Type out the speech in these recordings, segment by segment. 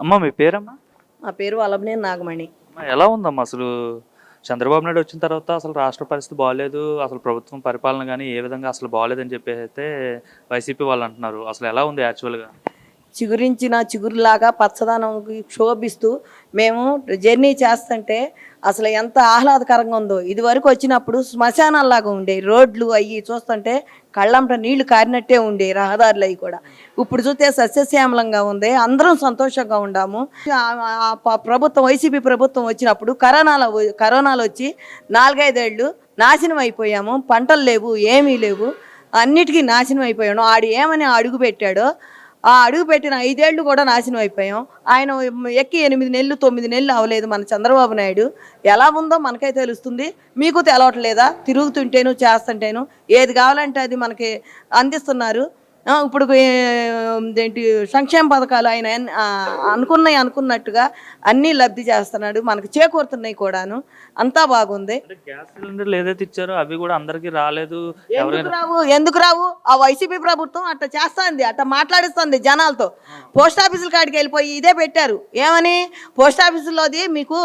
అమ్మ మీ పేరమ్మా? మా పేరు వల్లభనేని నాగమణి. ఎలా ఉందమ్మా అసలు? చంద్రబాబు నాయుడు వచ్చిన తర్వాత అసలు రాష్ట్ర పరిస్థితి బాగాలేదు అసలు ప్రభుత్వం పరిపాలన కానీ ఏ విధంగా అసలు బాగాలేదని చెప్పేసి అయితే వైసీపీ వాళ్ళు అంటున్నారు. అసలు ఎలా ఉంది యాక్చువల్గా? చిగురించిన చిగురులాగా పచ్చదనం శోభిస్తూ మేము జర్నీ చేస్తుంటే అసలు ఎంత ఆహ్లాదకరంగా ఉందో. ఇది వరకు వచ్చినప్పుడు శ్మశానాల్లాగా ఉండే రోడ్లు అవి చూస్తుంటే కళ్ళంట నీళ్ళు కారినట్టే ఉండే రహదారులు అవి కూడా. ఇప్పుడు చూస్తే సస్యశ్యామలంగా ఉంది. అందరం సంతోషంగా ఉండాము. ఆ- ప్రభుత్వం వైసీపీ ప్రభుత్వం వచ్చినప్పుడు కరోనాలో వ- కరోనాలో వచ్చి నాలుగైదేళ్ళు నాశనం అయిపోయాము. పంటలు లేవు ఏమీ లేవు. అన్నిటికీ నాశనం అయిపోయాను. ఆడు ఏమని అడుగు పెట్టాడో ఆ అడుగు పెట్టిన ఐదేళ్ళు కూడా నాశనం అయిపోయాం. ఆయన ఎక్కి ఎనిమిది నెలలు తొమ్మిది నెలలు అవ్వలేదు మన చంద్రబాబు నాయుడు. ఎలా ఉందో మనకే తెలుస్తుంది. మీకు తెలవట్లేదా? తిరుగుతుంటేను చేస్తుంటేను. ఏది కావాలంటే అది మనకి అందిస్తున్నారు. ఇప్పుడు ఏంటి సంక్షేమ పథకాలు ఆయన అనుకున్నవి అనుకున్నట్టుగా అన్నీ లబ్ధి చేస్తున్నాడు. మనకు చేకూరుతున్నాయి కూడాను. అంతా బాగుంది. గ్యాస్ సిలిండర్లు ఏదైతే ఇచ్చారో అవి కూడా అందరికీ రాలేదు. ఎందుకు రావు? ఎందుకు రావు? ఆ వైసీపీ ప్రభుత్వం అట్ట చేస్తుంది. అట్ట మాట్లాడిస్తుంది జనాలతో. పోస్ట్ ఆఫీసుల కాడికి వెళ్ళిపోయి ఇదే పెట్టారు. ఏమని? పోస్ట్ ఆఫీసులోది మీకు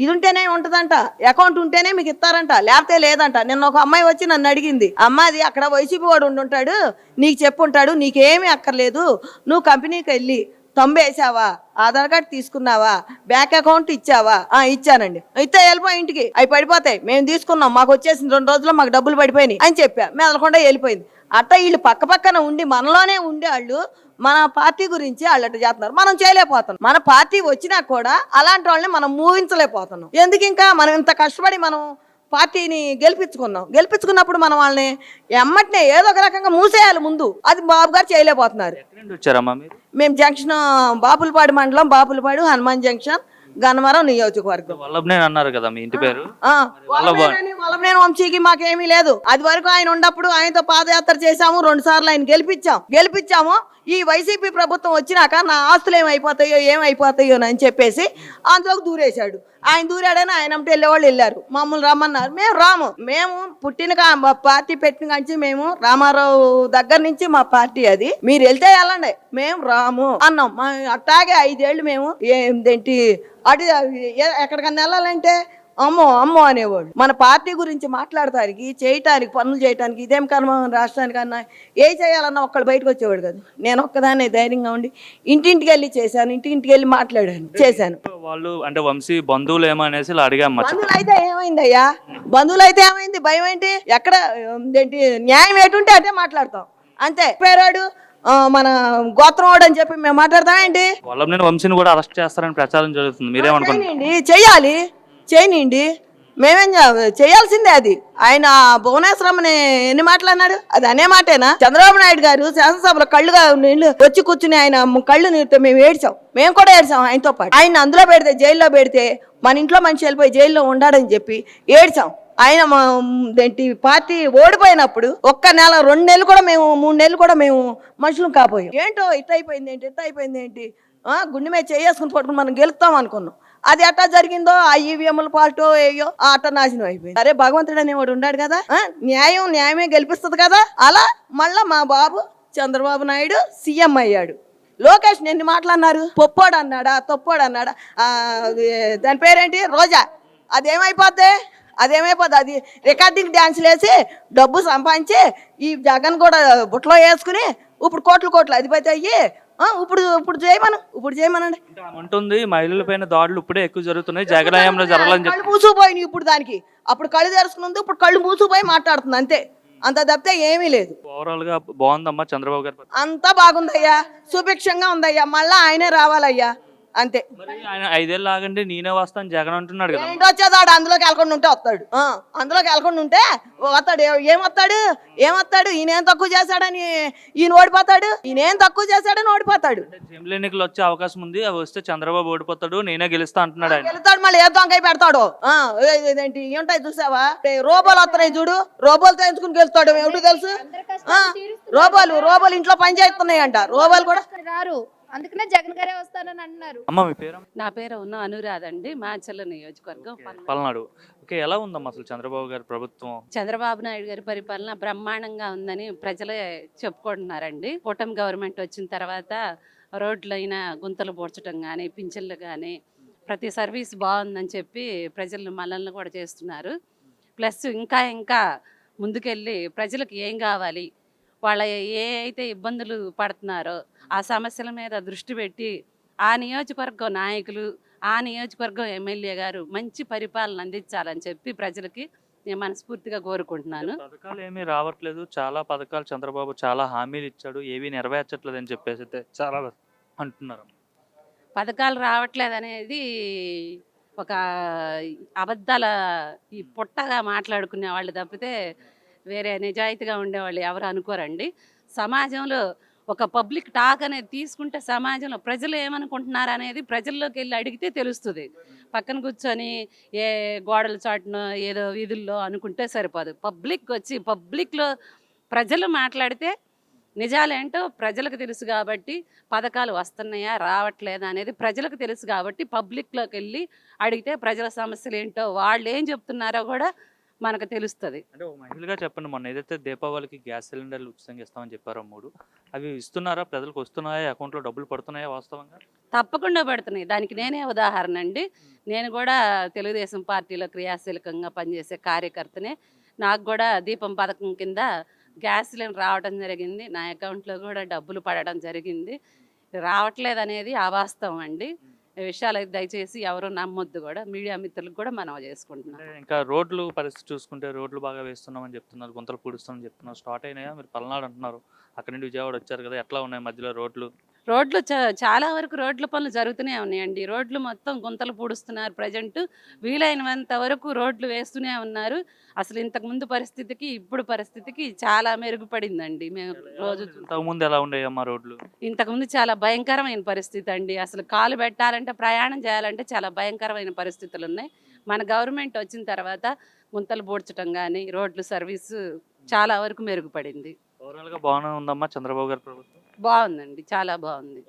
ఇది ఉంటేనే ఉంటదంట. అకౌంట్ ఉంటేనే మీకు ఇస్తారంట. లేకపోతే లేదంట. నిన్న ఒక అమ్మాయి వచ్చి నన్ను అడిగింది. అమ్మాది అక్కడ వైసీపీ వాడు ఉండుంటాడు. నీకు చెప్పుంటాడు నీకేమీ అక్కర్లేదు. నువ్వు కంపెనీకి వెళ్ళి తొంబేసావా ఆధార్ కార్డు తీసుకున్నావా? బ్యాంక్ అకౌంట్ ఇచ్చావా? ఆ ఇచ్చానండి. ఇస్తే వెళ్ళిపో ఇంటికి. అవి పడిపోతాయి. మేము తీసుకున్నాం. మాకు వచ్చేసిన రెండు రోజుల్లో మాకు డబ్బులు పడిపోయినాయి అని చెప్పా. మెదలకుండా వెళ్ళిపోయింది. అట్ట వీళ్ళు పక్క పక్కన ఉండి మనలోనే ఉండే వాళ్ళు మన పార్టీ గురించి వాళ్ళు అట్ట చేస్తున్నారు. మనం చేయలేకపోతున్నాం. మన పార్టీ వచ్చినా కూడా అలాంటి వాళ్ళని మనం మూవించలేకపోతున్నాం. ఎందుకు ఇంకా? మనం ఇంత కష్టపడి మనం పార్టీని గెలిపించుకున్నాం. గెలిపించుకున్నప్పుడు మనం వాళ్ళని ఎమ్మటినే ఏదో ఒక రకంగా మూసేయాలి ముందు. అది బాబు గారు చేయలేకపోతున్నారు. మేము జంక్షన్ బాపులపాడు మండలం బాపులపాడు హనుమాన్ జంక్షన్ గన్నవరం నియోజకవర్గం. అన్నారు కదా మీ ఇంటి పేరు? వల్లభనేని వంశీకి మాకేమీ లేదు. అది వరకు ఆయన ఉన్నప్పుడు ఆయనతో పాదయాత్ర చేశాము రెండు సార్లు ఆయన గెలిపించాం. గెలిపించాము ఈ వైసీపీ ప్రభుత్వం వచ్చినాక నా ఆస్తులు ఏమైపోతాయో ఏమైపోతాయో అని చెప్పేసి అందులోకి దూరేశాడు. ఆయన దూరాడని ఆయన అంటే వెళ్ళేవాళ్ళు వెళ్ళారు. మమ్మల్ని రమ్మన్నారు. మేము రాము. మేము పుట్టిన మా పార్టీ పెట్టిన కాంచి మేము రామారావు దగ్గర నుంచి మా పార్టీ అది. మీరు వెళ్తే వెళ్ళండి. మేము రాము అన్నాం. అట్లాగే అట్టాగే ఐదేళ్ళు మేము ఏంటి అటు ఎక్కడికన్నా వెళ్ళాలంటే అమ్మో అమ్మో అనేవాడు. మన పార్టీ గురించి మాట్లాడటానికి చేయటానికి పనులు చేయటానికి ఇదేం కర్మ రాష్ట్రానికి అన్నా ఏ చేయాలన్నా ఒక్కళ్ళు బయటకు వచ్చేవాడు కదా. నేను ఒక్కదాన్నే ధైర్యంగా ఉండి ఇంటింటికి వెళ్ళి చేశాను ఇంటింటికి వెళ్ళి మాట్లాడాను చేశాను. వాళ్ళు అంటే వంశీ బంధువులు ఏమో అనేసి ఇలా అడిగామ్మ బంధువులు అయితే ఏమైందయ్యా బంధువులు అయితే ఏమైంది? భయం ఏంటి? ఎక్కడ ఏంటి న్యాయం ఎటుంటే అంటే మాట్లాడతాం. అంతే. పేరాడు మన గోత్రం అని చెప్పి మేము మాట్లాడతాం ఏంటి? వల్లభనేని వంశీని కూడా అరెస్ట్ చేస్తారని ప్రచారం జరుగుతుంది. మీరేమనుకుంటున్నారు? చేయనియండి చెయ్యాలి. చేయనియండి మేమేం చేయాల్సిందే అది. ఆయన భువనేశ్వరమ్మని ఎన్ని మాటలు అన్నాడు? అది అనే మాటేనా? చంద్రబాబు నాయుడు గారు శాసనసభలో కళ్ళుగా నీళ్ళు వచ్చి కూర్చుని ఆయన కళ్ళు నీరుతో మేము ఏడ్చాం. మేము కూడా ఏడ్చాం ఆయనతో పాటు. ఆయన అందులో పెడితే జైల్లో పెడితే మన ఇంట్లో మనిషి వెళ్ళిపోయి జైల్లో ఉండాడని చెప్పి ఏడ్చాం. ఆయన మా- ఏంటి పార్టీ ఓడిపోయినప్పుడు ఒక్క నెల రెండు నెలలు కూడా మేము మూడు నెలలు కూడా మేము మనుషులు కాపోయాం. ఏంటో ఇట్ట అయిపోయింది ఏంటి ఇట్ట అయిపోయింది ఏంటి? ఆ, గుండె మీద చేసుకుని పట్టుకుని మనం గెలుస్తాం అనుకున్నాం. అది ఎట్టా జరిగిందో? ఆ ఈవీఎంల పాల్టో ఏయో? ఆ అట్ట నాశనం అయిపోయింది. అరే భగవంతుడు అనేవాడు ఉన్నాడు కదా? న్యాయం న్యాయమే గెలిపిస్తుంది కదా? అలా మళ్ళా మా బాబు చంద్రబాబు నాయుడు సీఎం అయ్యాడు. లోకేష్ ఎన్ని మాటలు అన్నారు? పొప్పోడు అన్నాడా? తొప్పోడు అన్నాడా? దాని పేరేంటి? రోజా. అదేమైపోద్ది? అదేమైపోద్ది? అది రికార్డింగ్ డ్యాన్సులు వేసి డబ్బు సంపాదించి ఈ జగన్ కూడా బుట్టలో వేసుకుని ఇప్పుడు కోట్లు కోట్లు అధిపతి అయ్యి ఇప్పుడు ఇప్పుడు చేయమను ఇప్పుడు చేయమనండి. అంటుంది మహిళల పైన దాడులు ఇప్పుడే ఎక్కువ జరుగుతున్నాయి జగనాయంలో జరగాలని చెప్పి. మూసుకుపోయినాయి ఇప్పుడు దానికి. అప్పుడు కళ్ళు తెరుచుకుని ఉంది ఇప్పుడు కళ్ళు మూసుకుపోయి మాట్లాడుతుంది అంతే. అంత తప్పితే ఏమీ లేదు. ఓవరాల్గా బాగుందమ్మా చంద్రబాబు గారి. అంతా బాగుందయ్యా సుభిక్షంగా ఉందయ్యా మళ్ళా ఆయనే రావాలయ్యా. అంతే. మరి ఆయన ఐదేళ్ళు ఆగండి నేనే వస్తాను జగన్ అంటున్నాడు కదా. ఏంటి వచ్చేదాడు అందులోకి వెళ్ళకుండా ఉంటే వస్తాడు. ఆ, అందులోకి వెళ్ళకుండా ఉంటే వస్తాడు. ఏ- ఏమొస్తాడు ఏమొస్తాడు ఈయనేం తక్కువ చేశాడని ఈయన ఓడిపోతాడు? ఈయనేం తక్కువ చేశాడని ఓడిపోతాడు. జమిలి ఎన్నికలు వచ్చే అవకాశం ఉంది. అవి వస్తే చంద్రబాబు ఓడిపోతాడు నేనే గెలుస్తా అంటున్నాడు ఆయన. వెళ్తాడు మళ్ళీ ఏ దొంగ పెడతాడు? ఆ, ఏ- ఇదేంటి ఏంటాయి చూసావా? ఏ, రోబోలు వస్తున్నాయి చూడు. రోబోలు తెంచుకుని గెలుస్తాడు. ఎవడు తెలుసు? ఆ, రోబోలు రోబోలు ఇంట్లో పని చేస్తున్నాయంట. రోబోలు కూడా రారు. అందుకనే జగన్ గారే వస్తానని అంటున్నారు. అమ్మ మీ పేరు? నా పేరు ఉన్న అనురాధ అండి మాచల్ల నియోజకవర్గం పల్నాడు. పల్నాడు. ఓకే ఎలా ఉందమ్మా అసలు చంద్రబాబు గారి ప్రభుత్వం? చంద్రబాబు నాయుడు గారి పరిపాలన బ్రహ్మాండంగా ఉందని ప్రజలే చెప్పుకుంటున్నారండి. కూటమి గవర్నమెంట్ వచ్చిన తర్వాత రోడ్లైనా గుంతలు పూడ్చడం కానీ పింఛన్లు కానీ ప్రతి సర్వీస్ బాగుందని చెప్పి ప్రజలు మనల్ని కూడా చేస్తున్నారు. ప్లస్ ఇంకా ఇంకా ముందుకెళ్ళి ప్రజలకు ఏం కావాలి? వాళ్ళ ఏ అయితే ఇబ్బందులు పడుతున్నారో ఆ సమస్యల మీద దృష్టి పెట్టి ఆ నియోజకవర్గం నాయకులు ఆ నియోజకవర్గం ఎమ్మెల్యే గారు మంచి పరిపాలన అందించాలని చెప్పి ప్రజలకి నేను మనస్ఫూర్తిగా కోరుకుంటున్నాను. పథకాలు ఏమీ రావట్లేదు. చాలా పథకాలు చంద్రబాబు చాలా హామీలు ఇచ్చాడు. ఏవి నెరవేర్చట్లేదు అని చెప్పేసి అయితే చాలా అంటున్నారు. పథకాలు రావట్లేదు అనేది ఒక అబద్ధాల ఈ పుట్టగా మాట్లాడుకునే వాళ్ళు తప్పితే వేరే నిజాయితీగా ఉండేవాళ్ళు ఎవరు అనుకోరండి. సమాజంలో ఒక పబ్లిక్ టాక్ అనేది తీసుకుంటే సమాజంలో ప్రజలు ఏమనుకుంటున్నారు అనేది ప్రజల్లోకి వెళ్ళి అడిగితే తెలుస్తుంది. పక్కన కూర్చొని ఏ గోడల చాటున ఏదో వీధుల్లో అనుకుంటే సరిపోదు. పబ్లిక్ వచ్చి పబ్లిక్లో ప్రజలు మాట్లాడితే నిజాలేంటో ప్రజలకు తెలుసు కాబట్టి పథకాలు వస్తున్నాయా రావట్లేదా అనేది ప్రజలకు తెలుసు కాబట్టి పబ్లిక్లోకి వెళ్ళి అడిగితే ప్రజల సమస్యలు ఏంటో వాళ్ళు ఏం చెప్తున్నారో కూడా మనకు తెలుస్తుంది. అంటే ఒక మహిళగా చెప్పండి మొన్న ఏదైతే దీపావళికి గ్యాస్ సిలిండర్లు ఉచితంగా ఇస్తామని చెప్పారో మూడు అవి ఇస్తున్నారా? ప్రజలకు వస్తున్నాయా? అకౌంట్లో డబ్బులు పడుతున్నాయా వాస్తవంగా? తప్పకుండా పడుతున్నాయి. దానికి నేనే ఉదాహరణ అండి. నేను కూడా తెలుగుదేశం పార్టీలో క్రియాశీలకంగా పనిచేసే కార్యకర్తనే. నాకు కూడా దీపం పథకం కింద గ్యాస్ సిలిండర్ రావడం జరిగింది. నా అకౌంట్లో కూడా డబ్బులు పడడం జరిగింది. రావట్లేదు అనేది అవాస్తవం అండి. విషయాలు అయితే దయచేసి ఎవరు నమ్మొద్దు కూడా. మీడియా మిత్రులకు కూడా మనం చేసుకుంటున్నాం. ఇంకా రోడ్లు పరిస్థితి చూసుకుంటే రోడ్లు బాగా వేస్తున్నామని చెప్తున్నారు. గుంతలు పూడుస్తామని చెప్తున్నారు. స్టార్ట్ అయినాయా? మీరు పల్నాడు అంటున్నారు. అక్కడి నుండి విజయవాడ వచ్చారు కదా ఎట్లా ఉన్నాయి మధ్యలో రోడ్లు? రోడ్లు చా- చాలా వరకు రోడ్ల పనులు జరుగుతూనే ఉన్నాయండి. రోడ్లు మొత్తం గుంతలు పూడుస్తున్నారు ప్రజెంట్. వీలైనంత వరకు రోడ్లు వేస్తూనే ఉన్నారు. అసలు ఇంతకు ముందు పరిస్థితికి ఇప్పుడు పరిస్థితికి చాలా మెరుగుపడిందండి. మేము రోజు ఇంతకుముందు ఎలా ఉండేవమ్మా రోడ్లు? ఇంతకుముందు చాలా భయంకరమైన పరిస్థితి అండి. అసలు కాలు పెట్టాలంటే ప్రయాణం చేయాలంటే చాలా భయంకరమైన పరిస్థితులు ఉన్నాయి. మన గవర్నమెంట్ వచ్చిన తర్వాత గుంతలు పూడ్చడం కానీ రోడ్లు సర్వీసు చాలా వరకు మెరుగుపడింది. ఓవరాల్గా బాగానే ఉందమ్మా చంద్రబాబు గారి ప్రభుత్వం? బాగుందండి. చాలా బాగుంది.